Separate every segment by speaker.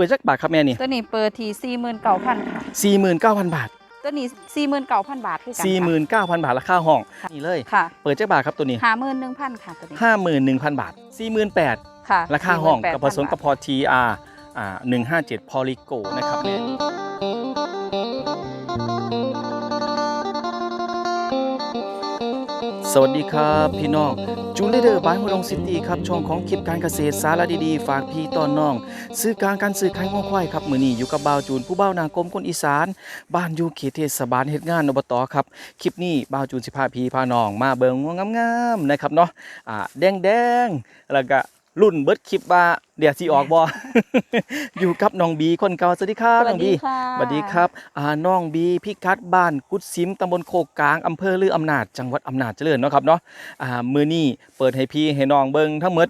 Speaker 1: ปิดจักบาทครับแม่นี่
Speaker 2: ตัวนี้เปิดที่สี่หมื่นเก้าพันค่ะ
Speaker 1: สี่หมื่นเก้าพันบาท
Speaker 2: ตัวนี้สี่หมื่นเก้าพันบาทคือกัน
Speaker 1: สี่หมื่นเก้าพันบาทราคาห้อง
Speaker 2: ค่ะ
Speaker 1: นี่เลย
Speaker 2: ค่ะ
Speaker 1: เปิดจักบาทครับตัวนี้
Speaker 2: ห้าหมื่นหนึ่งพันค่ะตัวนี้
Speaker 1: ห้าหมื่นหนึ่งพันบาทสี่หมื่นแปด
Speaker 2: ค่ะ
Speaker 1: ราคาห้อง
Speaker 2: 48,000
Speaker 1: กับผสมกับพอทีอาร์อ่าหนึ่งห้าเจ็ดพอลิโกนะครับแม่ สวัสดีครับพี่น้องจูเลเดอร์บายฮดงซิตี้ครับช่องของคลิปการเกษตรสาระดีๆ ฝากพี่ตอนน้อง ซื้อกลางการซื้อขายง้อควายครับมือนี้อยู่กับบ่าวจูนผู้บ่าวนากรมคนอีสาน บ้านอยู่เขตเทศบาลเฮ็ดงานอบตครับคลิปนี้บ่าวจูนสิพาพี่พาน้อง มาเบิ่งงงามๆนะครับเนาะอ่าแดงๆแล้วก็ รุ่นเบิดคลิปว่าเดี๋ยวสิออกบ่อยู่กับน้องบีคนเก่าสวัสดีครับน้องบี
Speaker 2: ค่ะ
Speaker 1: สวัสดีครับอ่าน้องบีพิกัดบ้านกุดซิมตำบลโคกกลางอำเภอลืออำนาจจังหวัดอำนาจเจริญเนาะครับเนาะอ่ามื้อนี้เปิดให้พี่ให้น้องเบิ่งทั้งหมด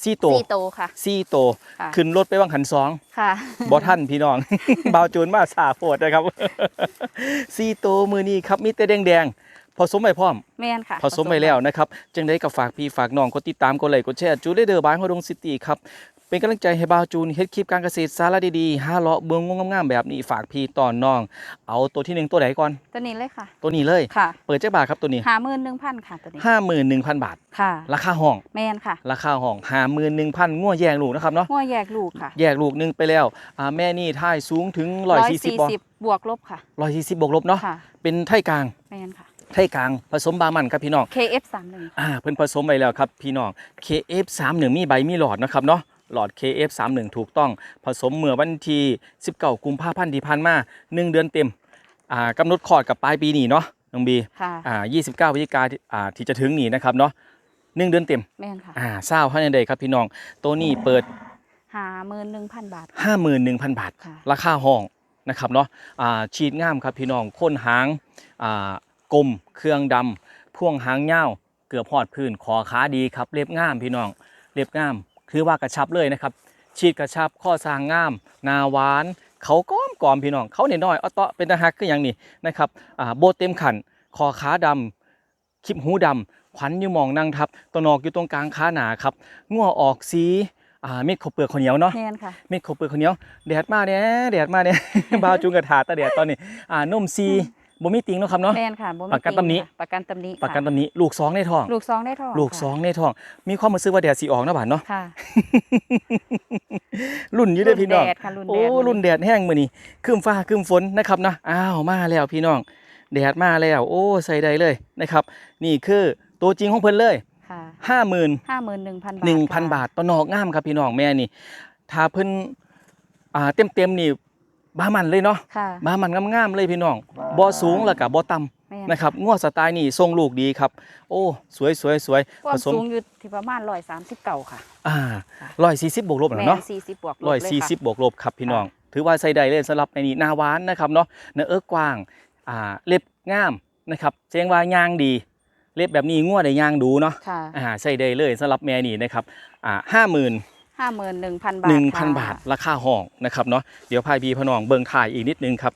Speaker 1: 4โตว
Speaker 2: สี่โตค่ะ
Speaker 1: 4โตว
Speaker 2: ค่ะ
Speaker 1: ขึ้นรถไปวังขันสอง
Speaker 2: ค่ะ
Speaker 1: บ่ท่านพี่น้องบาวจูนมาสาโพดนะครับซีโตวมือนี้ครับมีแต่แดงๆ ผสมไปพร้อม
Speaker 2: แม่นค่ะ
Speaker 1: ผสมไปแล้วนะครับจึงได้กับฝากพี่ฝากน้องกดติดตามกดไลค์กดแชร์จูเลเดอร์บายฮอดงซิตี้ครับเป็นกำลังใจให้บาวจูนเฮ็ดคลิปการเกษตรสาระดีๆหาเลาะเบืองงามๆแบบนี้ฝากพี่ตอนน้อง เอาตัวที่หนึ่งตัวไหนก่อน
Speaker 2: ตัวนี้เลยค่ะ
Speaker 1: ตัวนี้เลย
Speaker 2: ค่ะ
Speaker 1: เปิดเจ้าบาทครับตัวนี้
Speaker 2: ห้าหมื่นหนึ่งพันค่ะตัวนี้
Speaker 1: 51,000บาท
Speaker 2: ค่ะ
Speaker 1: ราคาห้อง
Speaker 2: แม่นค่ะ
Speaker 1: ราคาห้อง51,000งัวแยงลูกนะครับเนาะ
Speaker 2: หัวแยกลูกค่ะ
Speaker 1: แยกลูกหนึงไปแล้วอ่าแม่นี่ท่ายสูงถึง140บ่
Speaker 2: บวกลบค่ะ
Speaker 1: 140บวกลบเนาะ
Speaker 2: ค่ะ
Speaker 1: เป็นไทยกลาง
Speaker 2: แม่นค่ะ
Speaker 1: ไทยกลางผสมบามันครับพี่น้อง
Speaker 2: KF สามหนึ่ง
Speaker 1: อ่าเพิ่นผสมไปแล้วครับพี่น้อง KF31 มีใบมีหลอดนะครับเนาะหลอด KF31 ถูกต้องผสมเมื่อวันที่19กุมภาพันธ์ที่ผ่านมา1เดือนเต็มอ่ากำหนดคลอดกับปลายปีนี้เนาะน้องบี
Speaker 2: ค่ะ
Speaker 1: อ่า29พฤศจิกาอ่าที่จะถึงนี้นะครับเนาะ1เดือนเต็ม
Speaker 2: แม่นค่ะ
Speaker 1: อ่าเศร้าให้ในใดครับพี่น้องตัวนี้เปิด
Speaker 2: ห้าหมื่นหนึ่งพันบาท
Speaker 1: 51,000 บาท
Speaker 2: ค่ะ
Speaker 1: ราคาห้องนะครับเนาะอ่าฉีดง่ามครับพี่น้องโค้นหางอ่า กลมเครื่องดำพ่วงหางยาวเกือบพอดพื้นขอขาดีครับเรียบง่ามพี่น้องเรียบง่าม คือว่ากระชับเลยนะครับฉีดกระชับข้อสร้างง่ามหนาหวานเขาก้อมกอมพี่น้องเขาเนน้อยเอาเตาะเป็นตะฮักคืออย่างนี้นะครับอ่าโบเต็มขันคอขาดำคลิปหูดำขวัญอยู่หมองนั่งทับตัวนอกอยู่ตรงกลางขาหนาครับงัวออกสีอ่าเม็ดข้าวเปลือกข้าวเหนียวเนาะ
Speaker 2: แม่นค่ะ
Speaker 1: เม็ดข้าวเปลือกข้าวเหนียวแดดมาเนี่ยแดดมาเนี่ยบ่าวจุงกระถาตะแดดตอนนี้อ่านมซี บ่มีติงเนาะครับเนาะ
Speaker 2: แม่นค่ะบ่มี
Speaker 1: ประกันตำหนิ
Speaker 2: ค่ะประกันตำหนิ
Speaker 1: ประกัน
Speaker 2: ค่
Speaker 1: ตอนนี้ลูกสองในท้อง
Speaker 2: ลูกสองได้ทอง
Speaker 1: ลูก
Speaker 2: ค่ะ
Speaker 1: สองในท้อง มีความรู้สึกว่าแดดสีออกนะบาดเนาะ
Speaker 2: ค่ะ
Speaker 1: รุ่นอยู่เด้อพี่น้อง
Speaker 2: รุ่แดดค่ะรุ่น
Speaker 1: โอ้
Speaker 2: แดด
Speaker 1: รุ่นแดดแห้งมื้อนี้ครึ้มฟ้าครึ้มฝนนะครับนะอ้าวมาแล้วพี่น้อง แดดมาแล้ว โอ้ใส่ได้เลยนะครับ นี่คือตัวจริงของเพิ่นเลย
Speaker 2: ค่ะ
Speaker 1: 50,000
Speaker 2: ห้าหมื่นหนึ่งพันบาท
Speaker 1: หนึ่งพัน
Speaker 2: ค่ะ
Speaker 1: บาทต่อนอกงามครับพี่น้องแม่นี่ ถ้าเพิ่นอ่าเต็มเต็มๆนี่ บ้ามันเลยเนาะ
Speaker 2: ค่ะ
Speaker 1: บ้ามันงามๆเลยพี่น้องบ่สูงแล้วก็บ่ต่ำ
Speaker 2: แม่น
Speaker 1: นะครับงวดสไตล์นี่ทรงลูกดีครับ โอ้สวยสวยสวย
Speaker 2: ควา
Speaker 1: ผมสม
Speaker 2: สูงอยู่ที่ประมาณร้อยสามสิบเก่าค่ะ
Speaker 1: อ่าร้อยสี่สิบบวกลบ
Speaker 2: แม่
Speaker 1: นะเนาะ
Speaker 2: นสี่สิบบวกลบ
Speaker 1: ร้อย
Speaker 2: เล
Speaker 1: สี่
Speaker 2: ค่ะ
Speaker 1: สิบบวกลบครับพี่น้อง ถือว่าใส่ได้เลยสำหรับในนี้หนาหวานนะครับเนาะเนื้อเอิกกว้างอ่าเล็บงามนะครับแจ้งว่ายางดี เล็บแบบนี้งวดได้ยางดูเนาะ
Speaker 2: ค่ะ
Speaker 1: อ่าใส่ได้เลยสำหรับแม่นี่นะครับอ่าห้าหมื่น
Speaker 2: ห้าหมื่นหนึ่งพันบาท
Speaker 1: หนึ่งพัน
Speaker 2: ค่ะ
Speaker 1: บาทราคาห้องนะครับเนาะเดี๋ยวพายพีพอน้องเบิ่งถ่ายอีกนิดนึงครับ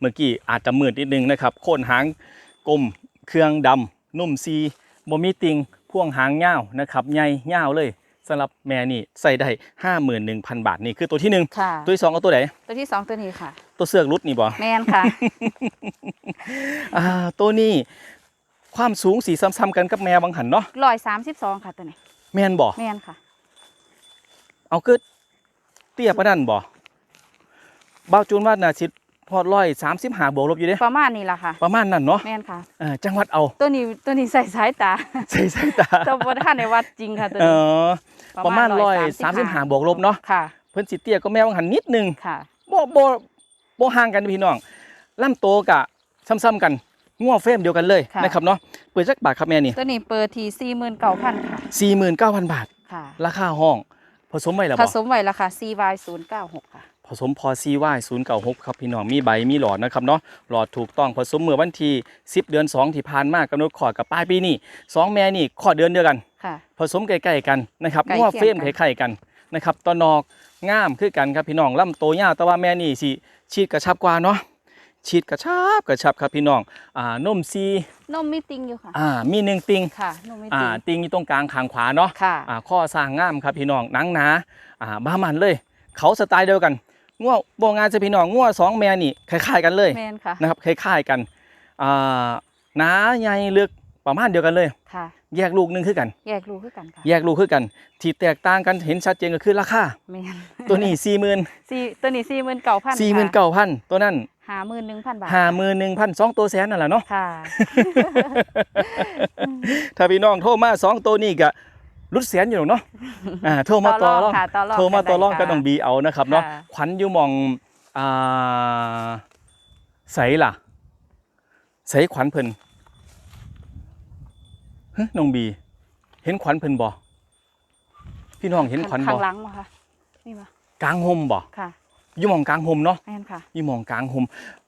Speaker 1: เมื่อกี้อาจจะมืดนิดนึงนะครับโคนหางกลมเครื่องดำนุ่มซีบ่มีติงพ่วงหางยาวนะครับใหญ่ยาวเลยสำหรับแม่นี่ใส่ได้ห้าหมื่นหนึ่งพันบาทนี่คือตัวที่หนึ่ง
Speaker 2: ค่ะ
Speaker 1: ตัวที่สองเอาตัวไหน
Speaker 2: ตัวที่สองตัวนี้ค่ะ
Speaker 1: ตัวเสือกรุดนี่บ่
Speaker 2: แม่นค่ะ
Speaker 1: อ่าตัวนี้ความสูงสีซ้ำๆกันกับแม่บางหันเนาะ
Speaker 2: ร้อยสามสิบสองค่ะตัวนี้
Speaker 1: แม่นบ่
Speaker 2: แม่นค่ะ
Speaker 1: เอาคือเตี้ยปานนั้นบ่บ่าวจูนว่าน่าสิพอดร้อยสามสิบห้าบวกลบอยู่เด้
Speaker 2: ประมาณนี้ละค่ะ
Speaker 1: ประมาณนั้นเนาะ
Speaker 2: แม่นค่ะ
Speaker 1: เออจังหวัดเอา
Speaker 2: ตัวนี้ตัวนี้ใส่สายตา
Speaker 1: ใส่สายตา
Speaker 2: ตัวบนท่านในวัดจริงค่ะตัว
Speaker 1: เอ
Speaker 2: นี้
Speaker 1: อประมาณร้อยสามสิบห้าบวกลบเนาะ
Speaker 2: ค่ะ
Speaker 1: เพิ่นสิเตี้ยก็แม่บางหันนิดนึง
Speaker 2: ค่ะ
Speaker 1: บ่บ่บ่ห่างกันพี่น้องลำโตกะซ้ำๆกันงัวเฟรมเดียวกันเลย
Speaker 2: ค่ะ
Speaker 1: นะครับเนาะเปิดจักบาทครับแม่นี่
Speaker 2: ตัวนี้เปิดที่สี่หมื่นเก้าพันค่ะ
Speaker 1: 49,000บาท
Speaker 2: ค่ะ
Speaker 1: ราคาห้องผ สมไว้แล้ว
Speaker 2: ผ
Speaker 1: บ่
Speaker 2: สมไว้ราคา CY ศูนย์เก้าหกค่ะ
Speaker 1: ผสมพอซีวาย096ครับพี่น้องมีใบมีหลอดนะครับเนาะหลอดถูกต้องผสมเมื่อวันที่10 เดือน 2 ที่ผ่านมากำหนดขอดกับปลายปีนี้สองแม่นี่ขอดเดือนเดียวกัน
Speaker 2: ค่ะ
Speaker 1: ผสมใกล้ๆกันนะครับ
Speaker 2: ใกล้
Speaker 1: งัว
Speaker 2: เคียง
Speaker 1: เฟรม
Speaker 2: กัน
Speaker 1: คล้ายๆกันนะครับตอนนอกงามคือกันครับพี่น้องลำโตยาวแต่ว่าแม่นี่สิฉีดกระชับกว่าเนาะ ฉีดกระชับกระชับครับพี่น้องอ่านมซี
Speaker 2: นมมีติงอยู่ค่ะ
Speaker 1: อ่ามีหนึ่งติง
Speaker 2: ค่ะนมมี
Speaker 1: อ่า
Speaker 2: ติง
Speaker 1: ติงอยู่ตรงกลางขางขวาเนาะ
Speaker 2: ค่ะ
Speaker 1: อ่าข้อสร้างง่ามครับพี่น้องหนังหนาอ่าบ้ามันเลย เขาสไตล์เดียวกันงัวบ่งานจะพี่น้องงัวสองแม่นี่คล้ายๆกันเลย
Speaker 2: แมนค่ะ
Speaker 1: นะครับคล้ายๆกันอ่าหนาใหญ่ลึกประมาณเดียวกันเลย
Speaker 2: ค่ะ
Speaker 1: แยกลูกหนึงคือกัน
Speaker 2: แยกลูกคือกันค่ะ
Speaker 1: แยกลูกคือกัน ที่แตกต่างกันเห็นชัดเจนก็คือราคา
Speaker 2: แมน
Speaker 1: ตัวนี้สี่หมื่น
Speaker 2: สี่ตัวนี้สี่หมื่นเก้าพัน
Speaker 1: สี่หมื่นเก้าพันตัวนั้น
Speaker 2: หาหมื่นหนึ่งพันบาท
Speaker 1: ห้าหมื่นหนึ่งพันสองตัวแสนนั่นแหละเนาะ
Speaker 2: ค่ะ
Speaker 1: ถ้าพี่น้องโทรมาสองตัวนี้ก็รุดแสนอยู่หรอกเนาะอ่าโทรมาต่อรอง
Speaker 2: ค่ะต่อรอง
Speaker 1: โทรมาต่อรอง
Speaker 2: ได้
Speaker 1: กับน้องบีเอานะครับเนาะ
Speaker 2: ค่ะ
Speaker 1: ขวัญอยู่หมองอ่าใสล่ะใสขวัญเพิ่นเฮ้น้องบี เห็นขวัญเพิ่นบ่พี่น้องเห็นขวัญ
Speaker 2: ข้า
Speaker 1: บ่
Speaker 2: งหลังบ่คะนี่บ่
Speaker 1: กลางห่มบ่
Speaker 2: ค่ะ
Speaker 1: อยู่หมองกลางห่มเนาะ
Speaker 2: แม่นค่ะ
Speaker 1: อยู่หมองกลางห่ม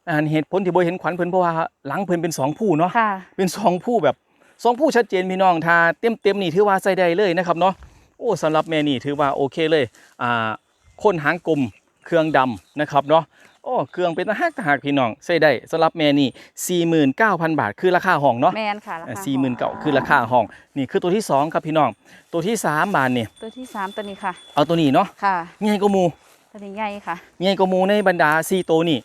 Speaker 1: อันเหตุผลที่บ่เห็นขวัญเพิ่นเพราะว่าหลังเพิ่นเป็นสองผู้เนาะ
Speaker 2: ค่ะ
Speaker 1: เป็นสองผู้แบบสองผู้ชัดเจนพี่น้องถ้าเต็มเต็มๆนี่ถือว่าใส่ได้เลยนะครับเนาะโอ้สำหรับแม่นี่ถือว่าโอเคเลยอ่าคนหางกลมเครื่องดำนะครับเนาะโอ้เครื่องเป็นตะหักตะหักพี่น้องใส่ได้สำหรับแม่นี่49,000 บาท คือราคาห้องเนาะ
Speaker 2: แม่นค่ะราคา
Speaker 1: สี่หมื่นเก่าคือราคาห้องนี่คือตัวที่สองครับพี่น้องตัวที่สามบาทนี่
Speaker 2: ตัวที่สามตัวนี้ค่ะ
Speaker 1: เอาตัวนี้เนาะ
Speaker 2: ค่ะ
Speaker 1: ง่ายกว่าหมู
Speaker 2: ตัวนี้ใหญ่ค่ะ
Speaker 1: ง่ายกว่าหมูในบรรดาสี่ตัวนี่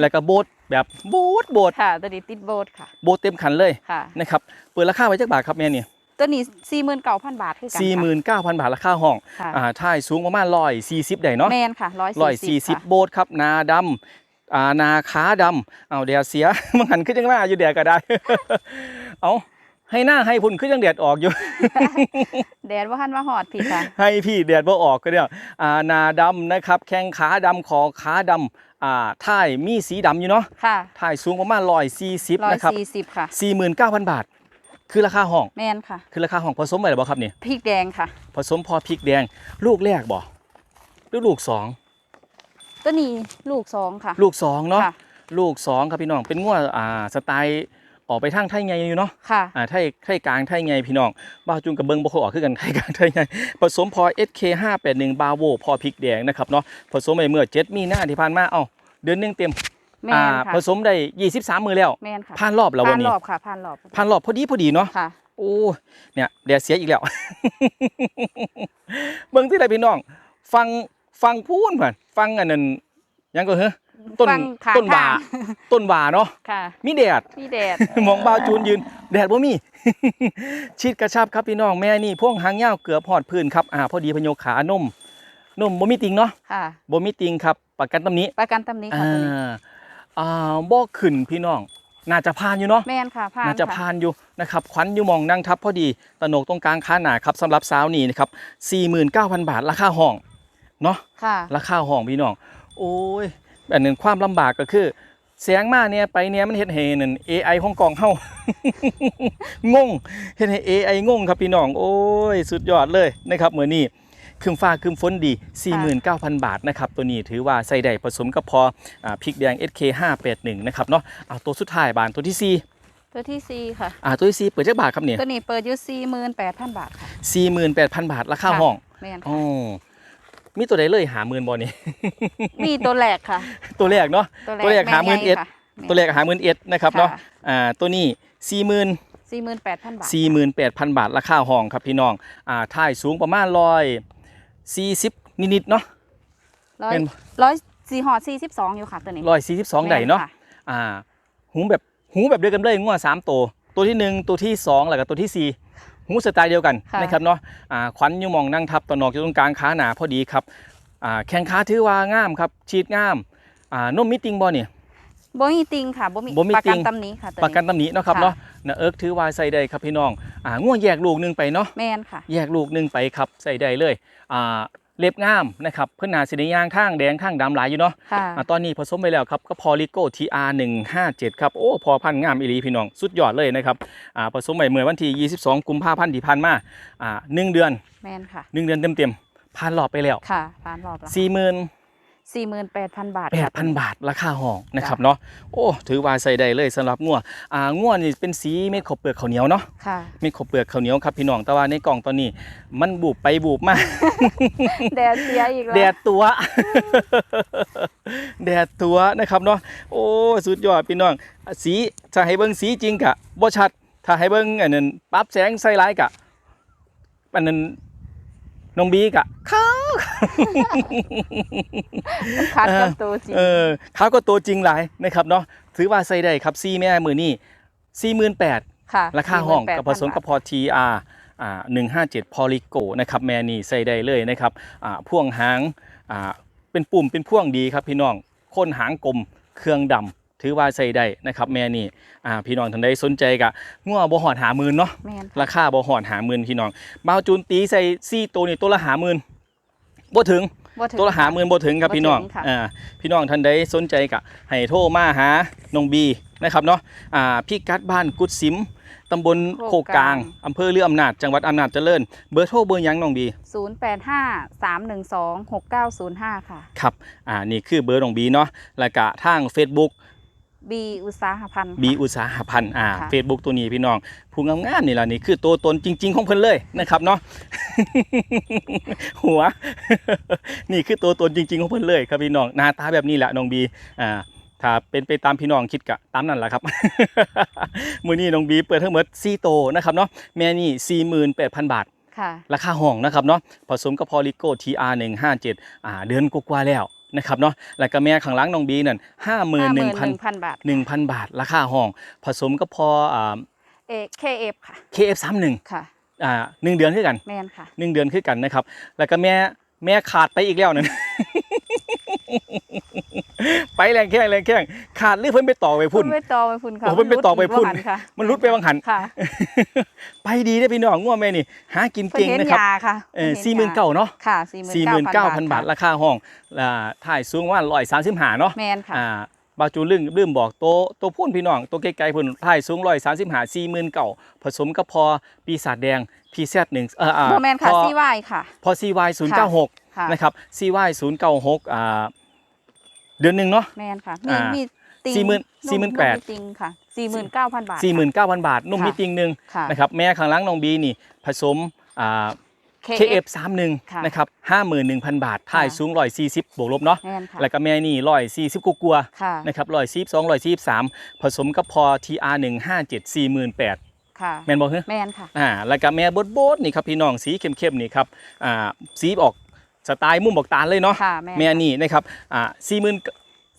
Speaker 1: แล้วก็โบดแบบโบดโบด
Speaker 2: ค่ะ ตัวนี้ติดโบสค่ะ
Speaker 1: โบดเต็มขันเลย
Speaker 2: ค่ะ
Speaker 1: นะครับเปิดราคาไว้จักบาทครับแม่นี่
Speaker 2: ตัวนี้สี่หมื่นเก้าพันบาทคือกัน
Speaker 1: สี่หมื่นเก้าพันบาทราคาห้อง
Speaker 2: ค่ะ
Speaker 1: อ่าท่ายสูงประมาณร้อยสี่สิบได้เนาะ
Speaker 2: แมนค่ะร้อย
Speaker 1: ร้อย
Speaker 2: สี่
Speaker 1: สี่
Speaker 2: สิ
Speaker 1: สิ
Speaker 2: บบ
Speaker 1: โบสครับนาดำอ่านาขาดำเอาแดดเสียมันหันขึ้นจังหน้าอยู่แดดก็ได้ เอา ให้หน้าให้พุ่นขึ้นจังแดดออกอยู่
Speaker 2: แดดว่าหันมาหอดพี่ค่ะ
Speaker 1: ให้พี่แดดบ่ออกก็เนี่ยอ่านาดำนะครับ แข้งขาดำคอขาดำอ่าท่ายมีสีดำอยู่เนาะ
Speaker 2: ค่ะ
Speaker 1: ท่ายสูงประมาณร้อยสี่สิบ
Speaker 2: ร้อย
Speaker 1: นะครับ
Speaker 2: สี่สิบค่ะ
Speaker 1: สี่หมื่นเก้าพันบาท คือราคาห้อง
Speaker 2: แมนค่ะ
Speaker 1: คือราคาห้องผสมไปหรือเปล่าครับนี่
Speaker 2: พริกแดงค่ะ
Speaker 1: ผสมพอพริกแดง ลูกแรกบ่หรือลูกสอง
Speaker 2: ตัวนี้ลูกสองค่ะ
Speaker 1: ลูกสองเนาะ
Speaker 2: ค่ะ
Speaker 1: ลูกสองครับพี่น้อง เป็นง้วอ่าสไตล์ ออกไปทางไทยไงอยู่เนาะ
Speaker 2: ค่ะ
Speaker 1: อ่าไทยไทยกลางไทยไงพี่น้องบ้าวจุงกับเบิงบ่เคยออกคือกันไทยกลางไทยไงผสมพอ SK 581บาโวพอพริกแดงนะครับเนาะผสมไปเมื่อ7มีหน้าที่ผ่านมาเอ้าเดือนหนึงเต็ม
Speaker 2: แม
Speaker 1: อ่าน
Speaker 2: ค่ะ
Speaker 1: ผสมได้23มือแล้ว
Speaker 2: แมนค่ะ
Speaker 1: ผ่านรอบแล้ววันนี้
Speaker 2: ผ่านรอบค่ะผ่านรอบ
Speaker 1: ผ่านรอบพอดีพอดีเนาะ
Speaker 2: ค่ะ
Speaker 1: โอ้เนี่ยแดดเสียอีกแล้วเบิ่งที่ไรพี่น้อง ฟังฟังพูนเพิ่นฟังอันนั้นหยังก็เฮ้ ต้น
Speaker 2: ฟังข้าง
Speaker 1: ต้นว่า
Speaker 2: ทาง
Speaker 1: ต้นว่าเนาะ
Speaker 2: ค่ะ
Speaker 1: มีแดด
Speaker 2: พี่แดด
Speaker 1: มองบ่าวจูนยืน แดดบ่มี ชิดกระชับครับพี่น้องแม่นี่พ่วงหางยาวเกือบหอดพื้นครับอ่าพอดีพโยขานมนมบ่มีติงเนาะ
Speaker 2: ค่ะ
Speaker 1: บ่มีติงครับประกันตำนี้
Speaker 2: ประกันตำหนี้
Speaker 1: อ่
Speaker 2: ค่ะตัวนี้า
Speaker 1: อ่าบ่ขึ้นพี่น้อง น่าจะผ่านอยู่เนาะ
Speaker 2: แมนค่ะผ่าน
Speaker 1: น่าจะ
Speaker 2: ค่
Speaker 1: ผ่านอยู่นะครับขวัญอยู่หมองนั่งทับพอดีตะโหนกตรงกลางขาหนาครับสำหรับสาวนี่นะครับ49,000 บาทราคาห้องเนาะ
Speaker 2: ค่ะ
Speaker 1: ราคาห้องพี่น้อง โอ้ย อันหนึ่งความลำบากก็คือเสียงมาเนี่ยไปเนี่ยมันเฮ็ดให้นั่น AI ของกล่องเฮางงเฮ็ดให้ AI งงครับพี่น้อง โอ้ย สุดยอดเลยนะครับมื้อนี้คืมฟ้าคืมฝนดี 49,000 บาทนะครับตัวนี้ถือว่าใส่ได้ผสมกับพออ่าพริกแดง SK 581นะครับเนาะเอาตัวสุดท้ายบานตัวที่สี่
Speaker 2: ตัวที่สี่ค่ะ
Speaker 1: อ่าตัวที่สี่เปิดจักบาทครับเนี่ย
Speaker 2: ตัวนี้เปิดอยู่สี่หมื่นแปดพันบาทค่ะ
Speaker 1: 48,000 บาทราคาห้อง
Speaker 2: แมน
Speaker 1: อ๋
Speaker 2: ค่ะ
Speaker 1: อ มีตัวใดเลยหาหมื่นบ่นี่
Speaker 2: มีตัวแรกค่ะ
Speaker 1: ตัวแรกเนาะตัวแรกหาหมื่นเอ็ด
Speaker 2: ค่ะ
Speaker 1: ตัวแรกหาหมื่นเอ็ดนะครับเนาะ
Speaker 2: ค่ะ
Speaker 1: อ่าตัวนี้สี่หมื่น
Speaker 2: สี่หมื่นแปดพันบาท
Speaker 1: สี่หมื่นแปดพันบาทราคาห้องครับพี่น้องอ่าท่ายสูงประมาณร้อยสี่สิบนิดๆเนาะ
Speaker 2: ร้อย
Speaker 1: เป็น
Speaker 2: ร้อยสี่หอสี่สิบสองอยู่ค่ะตัวนี้
Speaker 1: ร้อยสี่สิบสองได้เนาะ
Speaker 2: แม่ค่
Speaker 1: อ่าหูแบบหูแบบเดียวกันเลยงัวสามตัวตัวที่หนึ่งตัวที่สองแล้วก็ตัวที่สี่ หูสไตล์เดียวกันนะครับเนาะอ่าขวัญอยูหมองนั่งทับตัวนอกอยู่ตรงกลางขาหนาพอดีครับอ่าแข้งขาถือว่างามครับชีดงามอ่านมมิติงบอเนี่ย
Speaker 2: บ่มีติงค่ะบ่มี
Speaker 1: บ่มี
Speaker 2: ประกัน
Speaker 1: ติง
Speaker 2: ตำหนี้ค่ะตัว
Speaker 1: ประกันตำหนิเนาะครับ
Speaker 2: ค่ะ
Speaker 1: เนาะนะเอิร์กถือว่าใส่ได้ครับพี่น้องอ่าง่วงแยกลูกหนึงไปเนาะ
Speaker 2: แมนค่ะ
Speaker 1: แยกลูกหนึงไปครับใส่ได้เลยอ่า เล็บงามนะครับเพื่อนหนาสีแดงข้างแดงข้างดำหลายอยู่เนาะ
Speaker 2: ค่ะ
Speaker 1: อ่าตอนนี้ผสมไปแล้วครับก็พอลิโก้ทีอาร์หนึ่งห้าเจ็ดครับโอ้พอพันธุ์งามอีหลีพี่น้องสุดยอดเลยนะครับอ่าผสมไปเมื่อวันที่22กุมภาพันธ์ที่ผ่านมาอ่าหนึ่งเดือน
Speaker 2: แมนค่ะ
Speaker 1: หนึ่งเดือนเต็มๆผ่านรอบไปแล้ว
Speaker 2: ค่ะผ่านรอบแล้ว
Speaker 1: สี่หมื่น
Speaker 2: สี่หมื่นแปดพันบาท
Speaker 1: แปด
Speaker 2: ค่ะ
Speaker 1: พันบาทราคาห้องนะครับเนาะโอ้ถือว่าใส่ได้เลยสำหรับงัวอ่างัวนี่เป็นสีเม็ดขบเปลือกข้าวเหนียวเนาะ
Speaker 2: ค่ะ
Speaker 1: มีข้าวเปลือกข้าวเหนียวครับพี่น้องแต่ว่าในกล่องตอนนี้มันบูบไปบูบมา
Speaker 2: แดดเสียอีกแล้ว
Speaker 1: แดดตัว แดดตัวนะครับเนาะโอ้สุดยอดพี่น้อง สีถ้าให้เบิ่งสีจริงกะบ่ชัดถ้าให้เบิ่งอันนั้นปรับแสงใส่หลายกะอันนั้น น้องบีกะขาว
Speaker 2: คัด
Speaker 1: เออ
Speaker 2: กับตัวจริง
Speaker 1: เออขาวก็ตัวจริงหลายนะครับเนาะถือว่าใส่ได้ครับซีแม่มือนี่สี่หมื่นแปด
Speaker 2: ค่ะ
Speaker 1: ราคาห้องกับผสม
Speaker 2: 48,000
Speaker 1: กับพอทีอาร์อ่าหนึ่งห้าเจ็ดพอลิโกนะครับแม่นี่ใส่ได้เลยนะครับอ่าพ่วงหางอ่าเป็นปุ่มเป็นพ่วงดีครับพี่น้องโคนหางกลมเครื่องดำ ถือว่าใส่ได้นะครับแม่นี่อ่าพี่น้องท่านใดสนใจกะงัวบ่หอดหาหมื่นเนาะ
Speaker 2: แม่น
Speaker 1: ราคาบ่หอดหาหมื่นพี่น้องบาวจูนตีใส่ซี่ตัวนี่ตัวละหาหมื่นบ่ถึง
Speaker 2: บ่ถึง
Speaker 1: ตัวละหาหมื่นบ่ถึงครับ
Speaker 2: บ่
Speaker 1: พี่น้อง
Speaker 2: ถึงค่ะ
Speaker 1: อ่า พี่น้องท่านใดสนใจกะให้โทรมาหาน้องบีนะครับเนาะ อ่า พี่กัดบ้านกุดซิมตำบลโคกกลางอำเภอเรืออำนาจ จังหวัดอำนาจเจริญ เบอร์โทรเบอร์หยังน้องบี
Speaker 2: 085 312 6905 ค่ะ
Speaker 1: ครับ อ่า นี่คือเบอร์น้องบีเนาะแล้วก็ทาง Facebook
Speaker 2: B อุตสาหพันธ์ค่ะ
Speaker 1: บีอุตสาหพันธ์อ่า
Speaker 2: ค่ะ
Speaker 1: Facebook ตัวนี้พี่น้อง ผู้งามๆนี่ล่ะนี่คือตัวตนจริง ๆ ของเพิ่นเลยนะครับเนาะหัว นี่คือตัวตนจริง ๆ ของเพิ่นเลยครับพี่น้องหน้าตาแบบนี้แหละน้องบีอ่าถ้าเป็นไปตามพี่น้องคิดกะตามนั่นแหละครับ มื้อนี้น้องบีเปิดทั้งหมด4โตวนะครับเนาะแม่นี่48,000บาท
Speaker 2: ค่ะ
Speaker 1: ราคาห้องนะครับเนาะผสมกับพอลิโก TR 157อ่าเดือนกว่าๆแล้ว นะครับเนาะแล้วก็แม่ข้างหลังน้องบีนั่น51,000
Speaker 2: 51,000บาท
Speaker 1: 1,000บาท ราคาห้อง ผสมกับพออ่า
Speaker 2: เอ KF ค่ะ
Speaker 1: KF31
Speaker 2: ค่ะ
Speaker 1: อ่าหนึ่งเดือนคือกัน
Speaker 2: แม่นค่ะ
Speaker 1: หนึ่งเดือนคือกันนะครับ แล้วก็แม่แม่ขาดไปอีกแล้วนั่น ไปแรงแข้งแรงแข้งขาดหรือเพิ่นไปต่อไปพุ่น
Speaker 2: เพิ่นไปต่อไปพุ่นค่ะ
Speaker 1: โอ้เพิ่นไปต่อไปพุ่น
Speaker 2: มัรุดอีกว่าหัค่ะ
Speaker 1: มันรุดไปว่าหัน
Speaker 2: ค่ะ
Speaker 1: ไปดีได้อพี่น้องง่วแม่นี่ หากิน
Speaker 2: เพิ่น
Speaker 1: เก่ง
Speaker 2: เห็น
Speaker 1: นะครับ
Speaker 2: ยาค่ะ
Speaker 1: เออ
Speaker 2: พิ่
Speaker 1: สี่ห
Speaker 2: ห็
Speaker 1: มื่นเก้าเนาะ
Speaker 2: ค่ะ
Speaker 1: สี่หมื่นเก้าพัน
Speaker 2: 49,000
Speaker 1: บาทราคาห้องอ่าถ่ายสูงว่าร้อยสามสิบห้าเนาะ
Speaker 2: แม่นค่ะ
Speaker 1: อ่าบาจูลืมลืมบอกโตวตัวพุ่นพี่น้องตัวไกลๆพุ่นถ่ายสูงร้อยสามสิบห้าสี่หมื่นเก้าผสมกับพอปีศาจแดงพีแซดหนึ่งเอออ่า
Speaker 2: บ่แม่นค่ะ
Speaker 1: พอ
Speaker 2: CY ค่ะ
Speaker 1: พอ CY 0 9 6
Speaker 2: ค่ะ
Speaker 1: นะครับ CY 0 9 6อ่า เดือนหนึ่งเนาะ
Speaker 2: แม่นค่ะ มี
Speaker 1: อ่า
Speaker 2: มีติง
Speaker 1: สี่หมื่น
Speaker 2: ม
Speaker 1: สี่หมื่นแปด
Speaker 2: มีติงค่ะ49,000บาท
Speaker 1: 49,000บาทนุ่ม
Speaker 2: ค่ะ
Speaker 1: มีติงหนึ่ง
Speaker 2: ค่ะ
Speaker 1: นะครับแม่ข้างหล่างน้องบีนี่ผสมอ่า
Speaker 2: KF
Speaker 1: KF 31
Speaker 2: ค่ะ
Speaker 1: นะครับ51,000 บาทถ่าย
Speaker 2: ค่ะ
Speaker 1: สูง140บวกลบเนาะ
Speaker 2: แม่นค่ะ
Speaker 1: แล้วก็แม่นี่140กลัวา
Speaker 2: ค่ะ
Speaker 1: ๆนะครับ142 143ผสมกับพอ TR 157 48,000
Speaker 2: ค่ะ
Speaker 1: แม่นบ่เฮ้
Speaker 2: แม่นค่ะ
Speaker 1: อ่าแล้วก็แม่บดบดๆนี่ครับพี่น้องสีเข้มๆนี่ครับอ่าสีออก สไตล์มุมบอกตาลเลยเนาะ
Speaker 2: ค่ะแม่น
Speaker 1: แม่นี่นะครับอ่าสี่หมื่น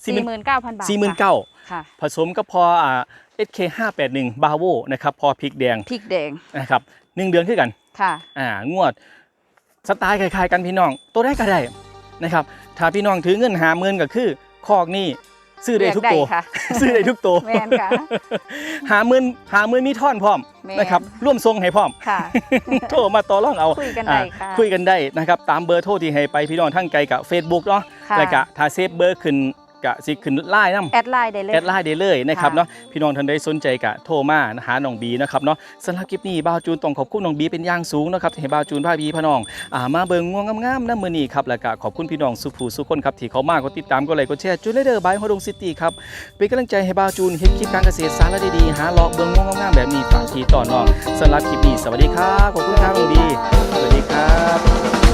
Speaker 1: สี่หมื่น
Speaker 2: 49,000บาท
Speaker 1: สี่หมื่น
Speaker 2: ค่ะ
Speaker 1: เก้า
Speaker 2: ค่ะ
Speaker 1: ผสมกับพออ่า SK 581 b a v o นะครับพอพริกแดง
Speaker 2: พริกแดง
Speaker 1: นะครับหนึ่งเดือนขึ้นกัน
Speaker 2: ค่ะ
Speaker 1: อ่างวดสไตล์คล้ายๆกันพี่น้องตัวได้ก็ได้นะครับถ้าพี่น้องถือเงินหาเงินก็คือคอกนี่ ซื้อได้ทุกตัว
Speaker 2: เรียค่ะ
Speaker 1: ซื้อได้ทุกตัว
Speaker 2: แม่นค่ะ
Speaker 1: หาเงินหาเงินมีท่อนพร้อม
Speaker 2: แม่น
Speaker 1: นะครับร่วมทรงให้พร้อม
Speaker 2: ค่ะ
Speaker 1: โทรมาต่อรองเอา
Speaker 2: คุยกันได้
Speaker 1: อ่า
Speaker 2: ค่ะ
Speaker 1: คุยกันได้นะครับ ตามเบอร์โทรที่ให้ไปพี่น้องทั้งไกลกับ Facebook เนาะ
Speaker 2: ค่ะ
Speaker 1: แล้วก็ถ้าเซฟเบอร์ขึ้น กะสิขึ้นไลน์นำ
Speaker 2: แอดไลน์ได้เลย
Speaker 1: แอดไลน์ได้เลยนะครับ
Speaker 2: ค่ะ
Speaker 1: เนาะพี่น้องท่านใดสนใจกะโทรมาหาน้องบีนะครับเนาะสำหรับคลิปนี้บ่าวจูนต้องขอบคุณน้องบีเป็นอย่างสูงนะครับที่ให้บ่าวจูนพาพี่พี่น้องอ่ามาเบิ่งง่วงงามๆนะมื้อนี้ครับแล้วก็ขอบคุณพี่น้องสุขผู้สุขคนครับที่เขามากดติดตามกดไลค์กดแชร์จูนเลเดอร์บายฮอดงซิตี้ครับเป็นกำลังใจให้บ่าวจูนเฮ็ดคลิปการเกษตรสาระดีๆหาเลาะเบิ่งง่วงงามๆแบบนี้ฝากพี่ต่อน้องสำหรับคลิปนี้สวัสดีครับขอบคุณครับน้องบีสวัสดีครับ